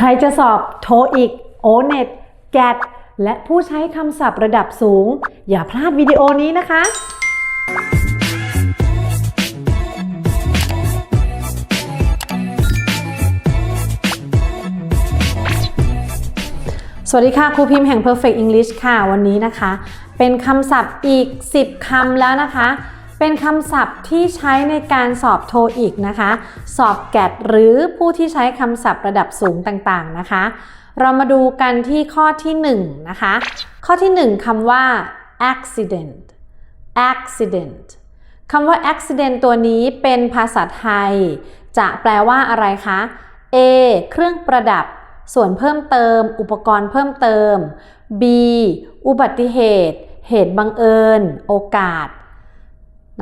ใครจะสอบโทอีกโอเน็ตแกดและผู้ใช้คำศัพท์ระดับสูง อย่าพลาดวิดีโอนี้นะคะ สวัสดีค่ะ ครูพิมพ์แห่ง Perfect English ค่ะ วันนี้นะคะ เป็นคำศัพท์อีก 10คำแล้วนะคะ เป็นคำศัพท์ที่ใช้ในการสอบโทอีกนะคะ สอบแกดหรือผู้ที่ใช้คำศัพท์ระดับสูงต่างๆนะคะ เรามาดูกันที่ข้อที่1นะคะ ข้อที่ 1คำว่า accident accident คำว่า accident ตัวนี้เป็นภาษาไทย จะแปลว่าอะไรคะ A เครื่องประดับ ส่วนเพิ่มเติม อุปกรณ์เพิ่มเติม B อุบัติเหตุ เหตุบังเอิญ โอกาส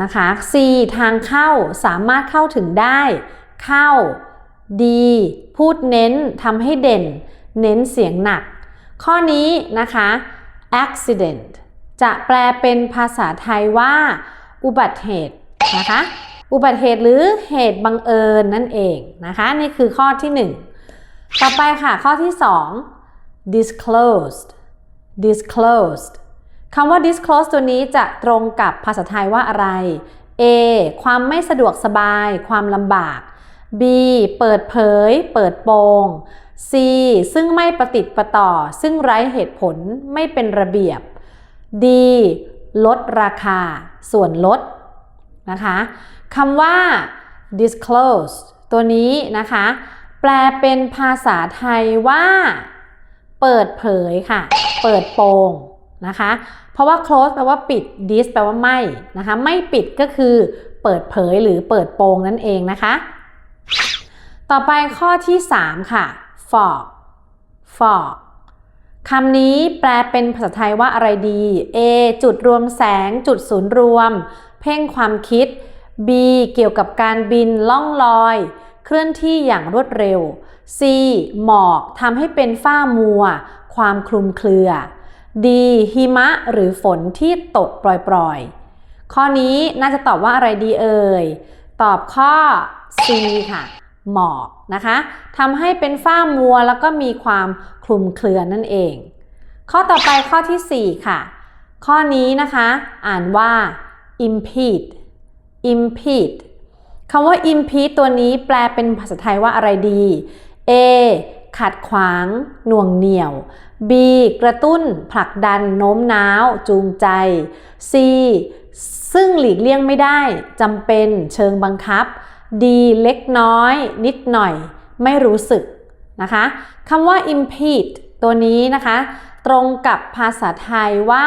นะคะ C ทางเข้าสามารถเข้าถึงได้ เข้า D พูดเน้นทำให้เด่น เน้นเสียงหนัก ข้อนี้นะคะ accident จะแปลเป็นภาษาไทยว่า อุบัติเหตุนะคะ อุบัติเหตุหรือเหตุบังเอิญนั่นเองนะคะนี่คือข้อที่ 1 ต่อไปค่ะข้อที่ 2 disclosed disclosed คำว่า disclose ตัวนี้จะตรงกับภาษาไทยว่าอะไร A ความไม่สะดวกสบาย ความลำบาก B เปิดเผย เปิดโปง C ซึ่งไม่ประติดประต่อ ซึ่งไร้เหตุผลไม่เป็นระเบียบ D ลดราคา ส่วนลดนะคะคำว่า disclose ตัวนี้นะคะ แปลเป็นภาษาไทยว่า เปิดเผยค่ะ เปิดโปงนะคะ เพราะว่า close แปลว่าปิด dis แปลว่าไม่นะคะ ไม่ปิดก็คือเปิดเผยหรือเปิดโปงนั่นเองนะคะ ต่อไปข้อที่ 3 ค่ะ fog fog คำนี้แปลเป็นภาษาไทยว่าอะไรดี A จุดรวมแสง จุดศูนย์รวม เพ่งความคิด B เกี่ยวกับการบินล่องลอย เคลื่อนที่อย่างรวดเร็ว C หมอกทำให้เป็นฝ้ามัว ความคลุมเครือ D หิมะหรือฝนที่ตกปล่อยๆ ข้อนี้น่าจะตอบว่าอะไรดีเอ่ย ตอบข้อ C ค่ะ หมอกนะคะทำให้เป็นฝ้ามัวแล้วก็มีความคลุมเครือนั่นเอง ข้อต่อไปข้อที่ 4 ค่ะ ข้อนี้นะคะ อ่านว่า impede impede คำว่า impede ตัวนี้แปลเป็นภาษาไทยว่าอะไรดี A ขัดขวาง หน่วงเหนี่ยว B กระตุ้น ผลักดัน โน้มน้าว จูงใจ C ซึ่งหลีกเลี่ยงไม่ได้จำเป็นเชิงบังคับ D เล็กน้อย นิดหน่อย ไม่รู้สึกนะคะคำว่า impede ตัวนี้นะคะ ตรงกับภาษาไทยว่า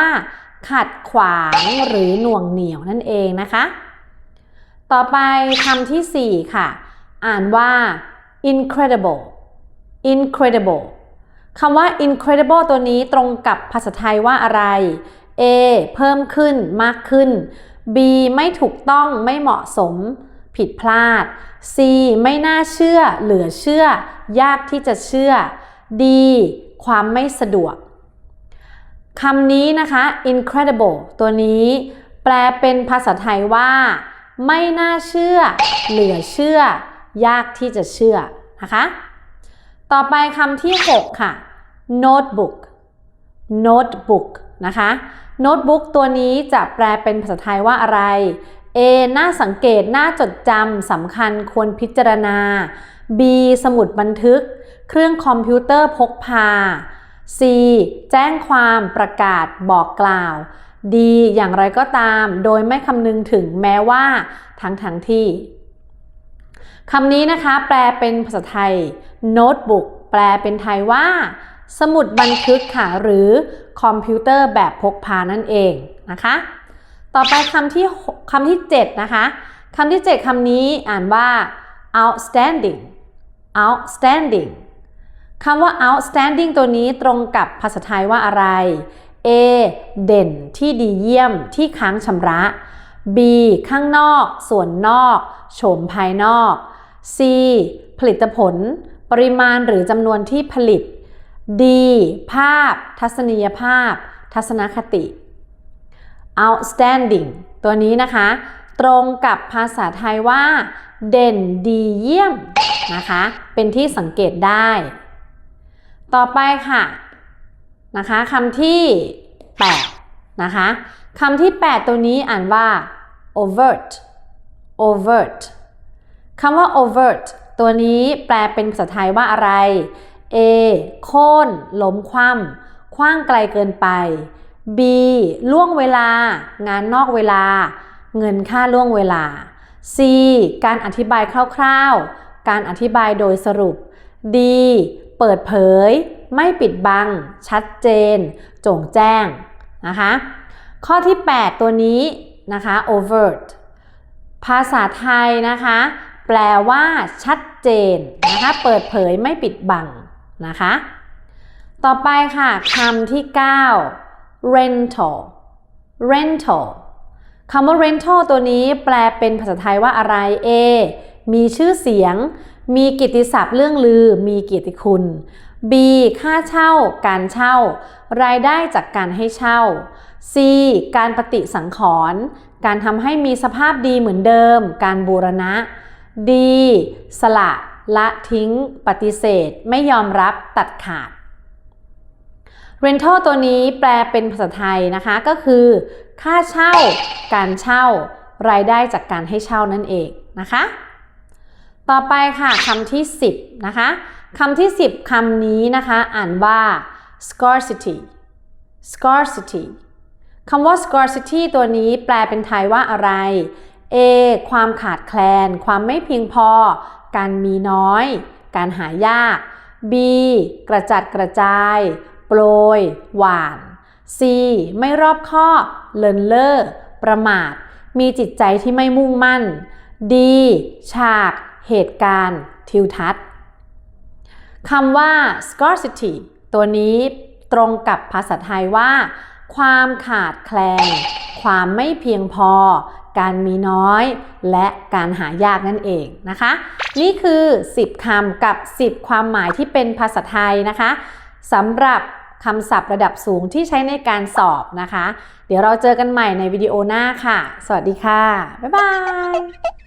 ขัดขวางหรือหน่วงเหนี่ยวนั่นเองนะคะ ต่อไปคำที่ 4 ค่ะ อ่านว่า incredible incredible คำว่า incredible ตัวนี้ตรงกับภาษาไทยว่าอะไร A เพิ่มขึ้นมากขึ้น B ไม่ถูกต้องไม่เหมาะสม ผิดพลาด C ไม่น่าเชื่อ เหลือเชื่อ ยากที่จะเชื่อ D ความไม่สะดวกคำนี้นะคะ incredible ตัวนี้ แปลเป็นภาษาไทยว่า ไม่น่าเชื่อ เหลือเชื่อ ยากที่จะเชื่อนะคะ ต่อไปคำที่ 6 ค่ะ notebook notebook นะคะ notebook ตัวนี้จะแปลเป็นภาษาไทยว่าอะไร A น่าสังเกต น่าจดจำ สำคัญควรพิจารณา B สมุดบันทึก เครื่องคอมพิวเตอร์พกพา C แจ้งความประกาศบอกกล่าว D อย่างไรก็ตาม โดยไม่คำนึงถึงแม้ว่า ทั้งทั้งที่ คำนี้นะคะ แปลเป็นภาษาไทย notebook แปลเป็นไทยว่า สมุดบันทึกค่ะ หรือคอมพิวเตอร์แบบพกพานั่นเองนะคะ ต่อไปคำที่คำที่ 7 นะคะคำที่ 7คำนี้อ่านว่า outstanding outstanding คำว่า outstanding ตัวนี้ตรงกับภาษาไทยว่าอะไร A เด่นที่ดีเยี่ยมที่ค้างชำระ B ข้างนอก ส่วนนอก โฉมภายนอก C ผลิตผล ปริมาณหรือจำนวนที่ผลิต D ภาพ ทัศนียภาพ ทัศนคติ outstanding ตัวนี้นะคะ ตรงกับภาษาไทยว่า เด่นดีเยี่ยมนะคะ เป็นที่สังเกตได้ ต่อไปค่ะนะคะคำที่ 8 นะคะคำที่ 8 ตัวนี้อ่านว่า overt overt คำว่า overt ตัวนี้แปลเป็นภาษาไทยว่าอะไร A โค่นล้มคว่ำคว้างไกลเกินไป B ล่วงเวลา งานนอกเวลา เงินค่าล่วงเวลา C การอธิบายคร่าวๆ การอธิบายโดยสรุป D เปิดเผย ไม่ปิดบัง ชัดเจน โจ่งแจ้งนะคะ ข้อที่ 8 ตัวนี้นะคะ overt ภาษาไทยนะคะ แปลว่า ชัดเจนนะคะ เปิดเผยไม่ปิดบังนะคะ ต่อไปค่ะคำที่ 9 rental rental คำว่า rental ตัวนี้แปลเป็นภาษาไทยว่าอะไร A มีชื่อเสียง มีกิตติศัพท์เรื่องลือ มีเกียรติคุณ B ค่าเช่า การเช่า รายได้จากการให้เช่า C การปฏิสังขรณ์ การทำให้มีสภาพดีเหมือนเดิม การบูรณะ D สละ ละทิ้ง ปฏิเสธ ไม่ยอมรับตัดขาด rental ตัวนี้แปลเป็นภาษาไทยนะคะก็คือ ค่าเช่า การเช่า รายได้จากการให้เช่านั่นเองนะคะ ต่อไปค่ะคำที่ 10นะคะคำที่ 10คำนี้นะคะ อ่านว่า scarcity scarcity คำว่า scarcity ตัวนี้แปลเป็นไทยว่าอะไร A ความขาดแคลน ความไม่เพียงพอ การมีน้อย การหายาก B กระจัดกระจาย โปรย หวาน C ไม่รอบคอบเลินเล่อประมาท มีจิตใจที่ไม่มุ่งมั่น D ฉาก เหตุการณ์ ทิวทัศน์คำว่า scarcity ตัวนี้ตรงกับภาษาไทยว่า ความขาดแคลน ความไม่เพียงพอ การมีน้อย และการหายากนั่นเองนะคะ นี่คือ 10คำกับ 10 ความหมายที่เป็นภาษาไทยนะคะสำหรับคำศัพท์ระดับสูงที่ใช้ในการสอบนะคะ เดี๋ยวเราเจอกันใหม่ในวิดีโอหน้าค่ะ สวัสดีค่ะ บ๊ายบาย